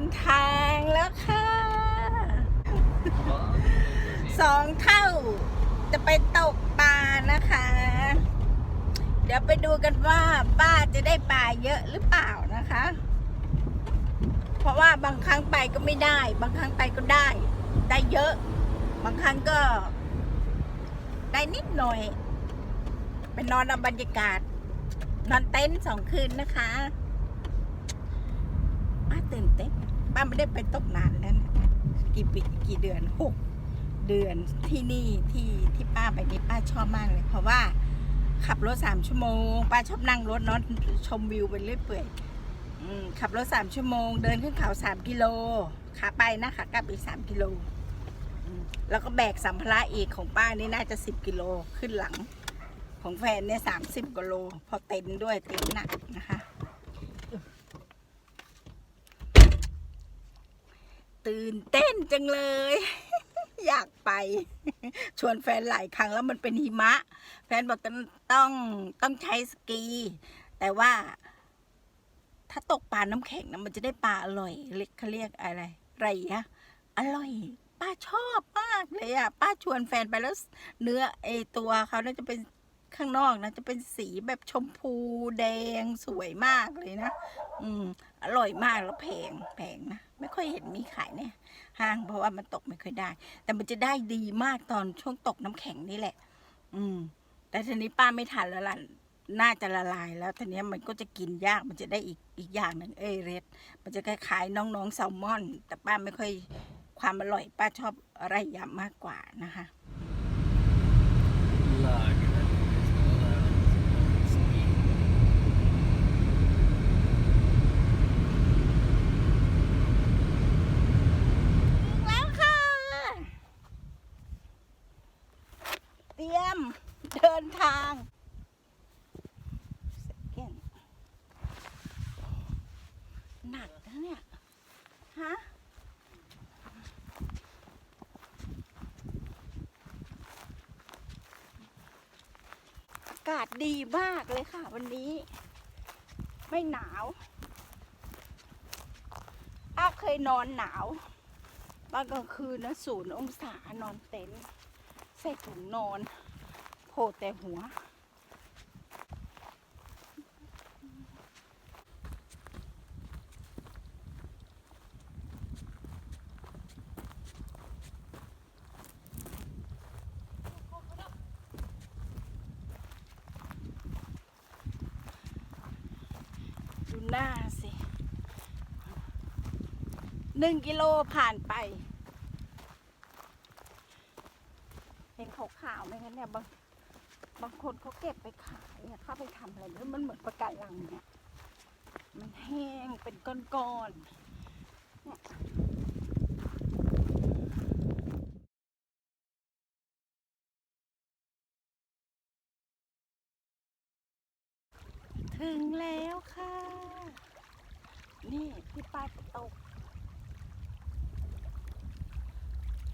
นทางแล้วค่ะสองเท่า จะไปตกปลานะคะ เดี๋ยวไปดูกันว่าป้าจะได้ปลาเยอะหรือเปล่านะคะ เพราะว่าบางครั้งไปก็ไม่ได้ บางครั้งไปก็ได้ ได้เยอะ บางครั้งก็ ได้นิดหน่อยไปนอนเอาบรรยากาศ นอนเต็นท์สองคืนนะคะป้าตื่นเต้น ป้าไม่ได้ไปตกนานแล้วนะกี่ปีกี่เดือนหกเดือนที่นี่ที่ที่ป้าไปนี่ป้าชอบมากเลย เพราะว่าขับรถสามชั่วโมง ป้าชอบนั่งรถเนอนชมวิวไปเรื่อยเปื่อยขับรถสามชั่วโมง เดินขึ้นเขาสามกิโลขาไปนะขากลับอีกสามกิโลแล้วก็แบกสัมภาระอีกของป้านี่น่าจะสิบกิโลขึ้นหลัง ของแฟนเนี่ยสามสิบกิโลพอเต็นด้วยเต็นหนักนะคะ ตื่นเต้นจังเลย อยากไป ชวนแฟนหลายครั้งแล้วมันเป็นหิมะ แฟนบอกต้องต้องต้องใช้สกี แต่ว่า ถ้าตกปลาน้ำแข็งนะมันจะได้ปลาอร่อยเรียกเขาเรียกอะไรไรอะอร่อยป้าชอบมากเลยอะ ป้าชวนแฟนไปแล้วเนื้อไอตัวเขาน่าจะเป็นข้างนอกนะ จะเป็นสีแบบชมพูแดงสวยมากเลยนะ อืม อร่อยมากแล้วแพงแพงนะไม่ค่อยเห็นมีขายเนี่ยห้างเพราะว่ามันตกไม่ค่อยได้ แต่มันจะได้ดีมากตอนช่วงตกน้ำแข็งนี่แหละ อืม แต่ทีนี้ป้าไม่ทันแล้วล่ะน่าจะละลายแล้วทีนี้มันก็จะกินยากมันจะได้อีกอีกอย่างหนึ่งเอเรดมันจะคล้ายๆน้องๆแซลมอน แต่ป้าไม่ค่อยความอร่อย ป้าชอบอะไรยำมากกว่านะคะถึงแล้วค่ะ เตรียมเดิ นทางหนักนะเนี่ย ฮะอากาศดีมากเลยค่ะ วันนี้ ไม่หนาวอ้าเคยนอนหนาวตอนกลางคืนนะศูนย์องศานอนเต็นท์ใส่ถุงนอน ล่แต่หัว ดูหน้าสิหนึ่งกิโลผ่านไป เห็นขาวๆไหมคะเนี่ยบาง บางคนเขาเก็บไปขายเข้าไปทำอะไรแล้วมันเหมือนประกาลังเนี่ย มันแห้งเป็นก้อนๆเนี่ยถึงแล้วค่ะ นี่ที่ป้าจะตก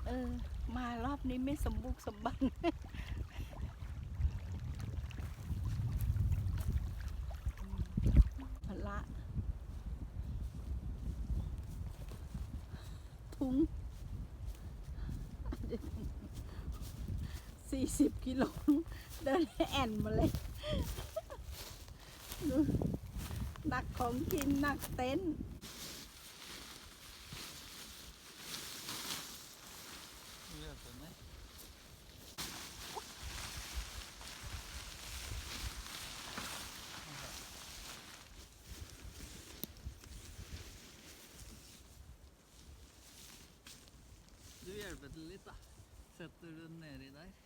เออ มารอบนี้ไม่สมบุกสมบัน Du hjelper til litt, da. Setter du den nedi der.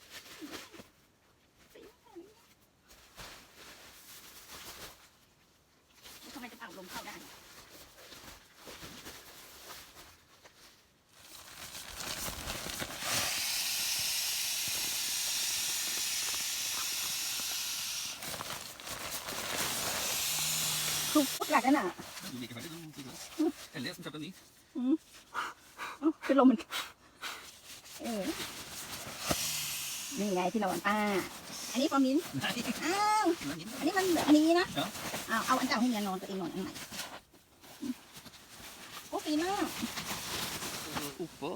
Eller jeg som kjøpte en ny. คือลมมันเออนี่ไงที่นอนป้า อันนี้ปอมิน Nei, อ้าว den er min. อันนี้มันอันนี้นะ Ja. เอาเอาอันเก่าให้เมียนอนตัวเองนอนอันใหม่โอ้ปีหน้า Og oppå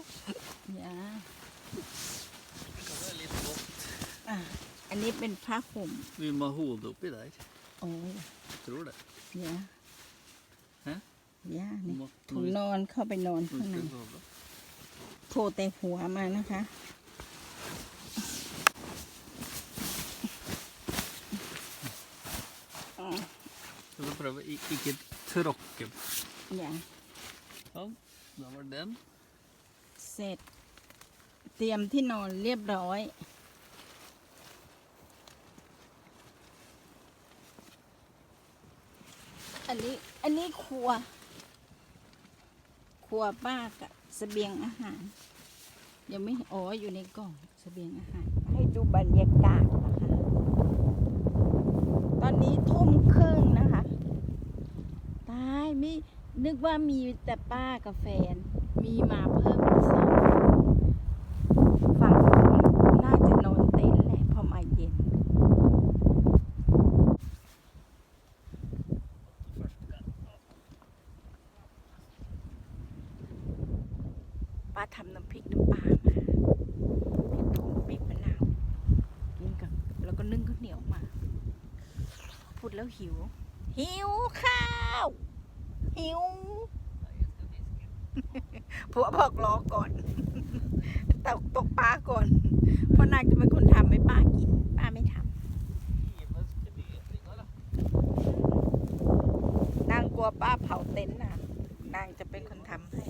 อย่า kan det være litt vått. อะอันนี้เป็นผ้าห่ม Vi må ha hodet oppi der. โอ้ย Jeg tror det. อย่าฮะอ ย่า Vi นี่ må, ถุง når vi, นอนเข้าไปนอน når ข้างใน vi skal sove. โผล่แต่หัวมานะคะอะ Så vi prøver å ik- ikke tråkke. อย่า Sånn. Da var den. เสร็จ เตรียมที่นอนเรียบร้อย อันนี้ อันนี้ครัวค รัวป้ากับเสบียงอาหาร ยังไม่อ๋ออยู่ในกล่องเสบียงอาหาร ให้ดูบรรยากาศนะคะ ตอนนี้ทุ่มครึ่งนะคะตายไม่นึกว่ามีแต่ป้ากับแฟน มีมาเพิ่มอีกสองฝั่งนู้นน่าจะนอนเต็นท์แหละพอมาเย็น ป้าทำน้ำพริกน้ำปลามาพริกผงพริกมะนาวกินกับแล้วก็นึ่งข้าวเหนียวมา พูดแล้วหิว หิวข้าว หิว ผัวบอกรอก่อน ตกตกปลาก่อน เพราะนางจะเป็นคนทำไม่ป้ากิน ป้าไม่ทำนางกลัวป้าเผาเต็นท์นะนางจะเป็นคนทำให้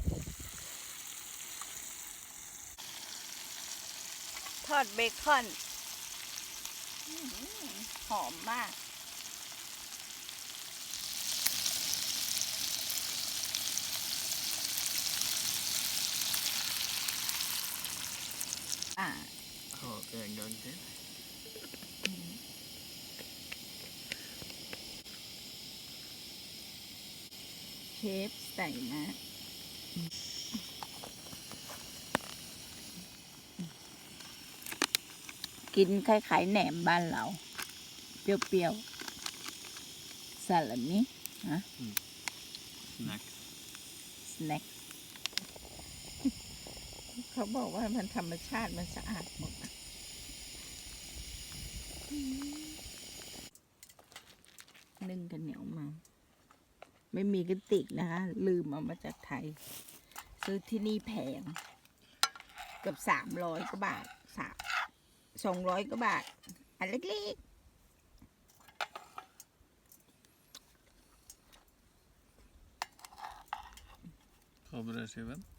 ทอดเบคอนหอมมาก อ่า Ha det en gang til. เช ฟใส่นะ กินคล้ายๆแหนมบ้านเรา เปรี้ยวๆสลัดนี้ Snack. สแน็คเขาบอกว่ามันธรรมชาติมันสะอาดหมดอะนึ่งกันเหนียวมา ไมีกระติกนะคะ ลืมเอามาจากไทย ซื้อที่นี่แพงเกือบสามร้อยกว่าบาทสามสองร้อยกว่าบาท อันเล็ก Ha brødskiven.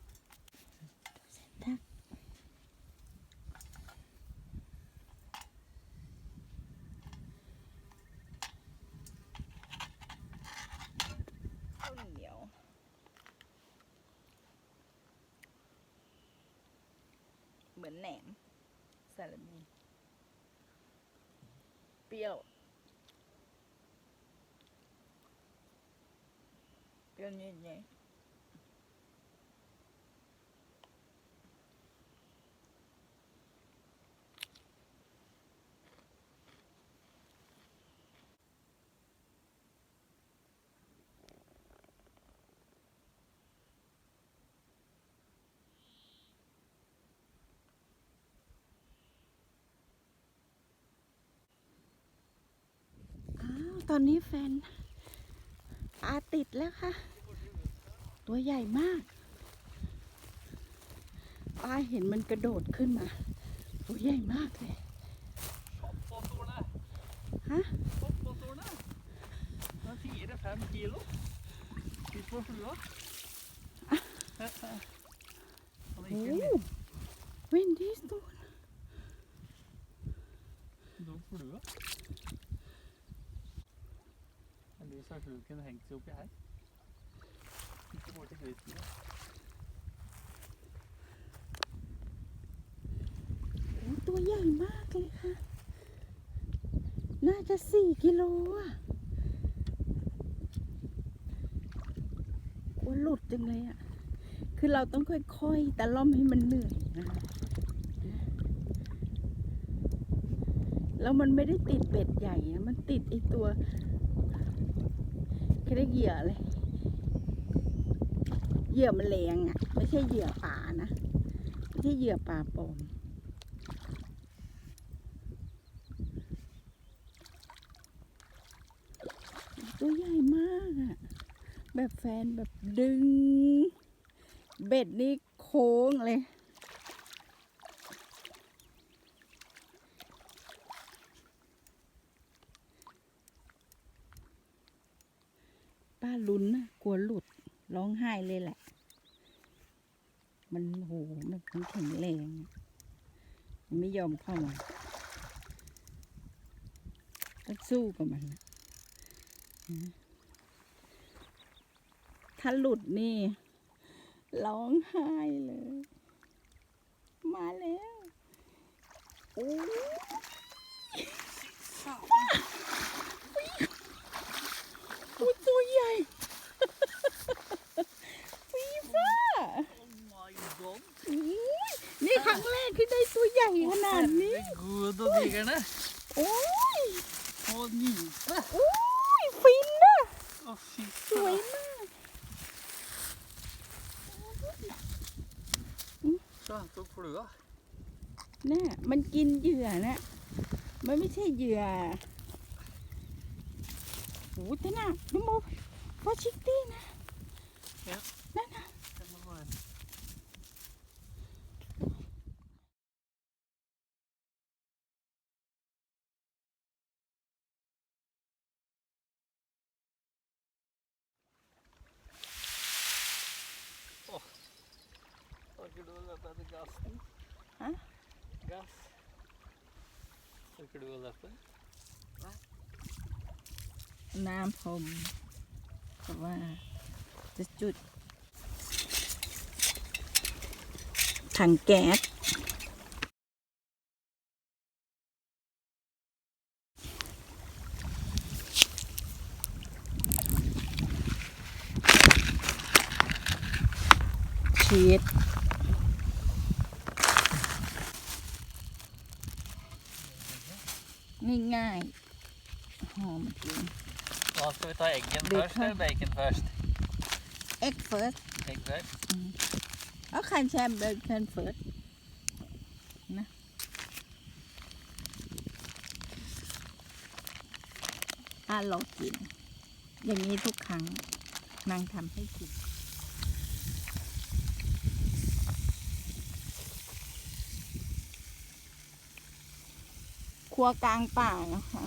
สลัดมีเปรี้ยว เปรี้ยวเย็นๆ ตอนนี้แฟนปลาติดแล้วค่ะ ตัวใหญ่มากป้าเห็นมันกระโดดขึ้นมา ตัวใหญ่มากเลย Opp på stolene. ฮะ Opp på stolene. Det er fire-fem kilo. Ut på flua. Han er ikke stor. Noen flue. Men de sa sluken hengt seg oppi her. Ikke bort til grisen. da. โอ้ตัวใหญ่มากเลยค่ะ น่าจะสี่กิโลอะกลัวหลุดจังเลยอะ คือเราต้องค่อยๆ แต่ล่อมให้มันเหนื่อยนะแล้วมันไม่ได้ติดเบ็ดใหญ่นะมันติดไอตัว แค่ได้เหยื่อเลย เหยื่อแมลงอะ ไม่ใช่เหยื่อป่านะ ไม่ใช่เหยื่อป่าปอมตัวใหญ่มากอะ แบบแฟนแบบดึง เบ็ดนี่โค้งเลย ป้าลุ้นนะกลัวหลุด ร้องไห้ เลยแหละ มันโหมันมันแข็งแรงอะมันไม่ยอมเข้ามาต้องสู้กับมันนะถ้าหลุดนี่ร้องไห้เลย มาแล้วโอ้ยโอ้ยตัวใหญ่ ฟีฟ้า Oh my god! อุ๊ยนี่ครั้งแรกที่ได้ตัวใหญ่ขนาดนี้ Herregud, og digerne! โอ้ย Og nyse! โอ้ยฟินนะ Å, fy สวย faen. มาก Så hentet opp flua. น่ะมันกินเหยื่อนะ มันไม่ใช่เหยื่อโอ้แต่น่ะน้ำโมฟอชิกตี้นะ Ja. นั่นน่ะ Det må være- Åh. Orker du å løpe etter gassen? Hæ? Gass. น้ำพรมแต่ว่าจะจุดถังแก๊สชีสง่ายๆ หอมจริง Da skal vi ta eggen Bacon. først, eller bacon først? egg first Egg først. เอาคันแชมเบอร์คันเฟิร์สนะอะลองกิน อย่างนี้ทุกครั้ง นางทำให้กิน ครัวกลางป่านะคะ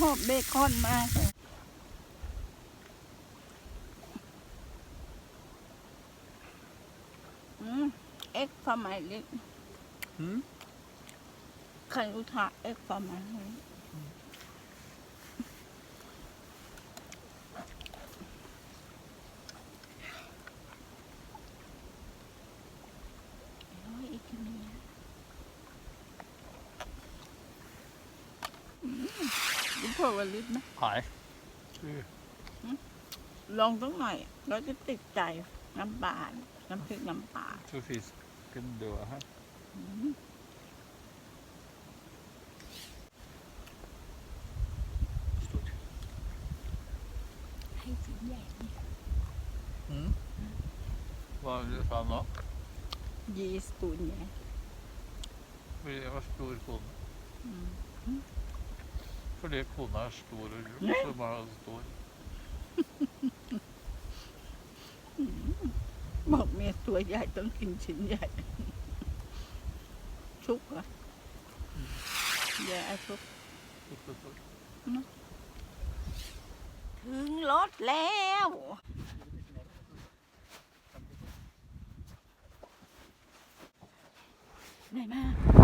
หอมเบคอนมากเลยอืมเอ็กฟอร์มาลิก Mm. คันอุทาเอ็กฟอร์มาลิกโอ้ยอีกนิดนึงอืม ดูพอวลิตไหม Nei. ลองสักหน่อย เราจะติดใจน้ำปลาน้ำพริกน้ำปลา Så fisken dør her. ให้สีใหญ่ Mm. Hva vil du sa nå? ยีสปูนใหญ่ Fordi jeg var stor kone. อืม fordi kona er stor og tjukk, så var hun stor. Một mẹ tuổi ma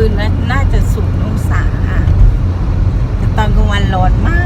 คืนน่าจะสูงองศาแต่ตอนกลางวันร้อนมาก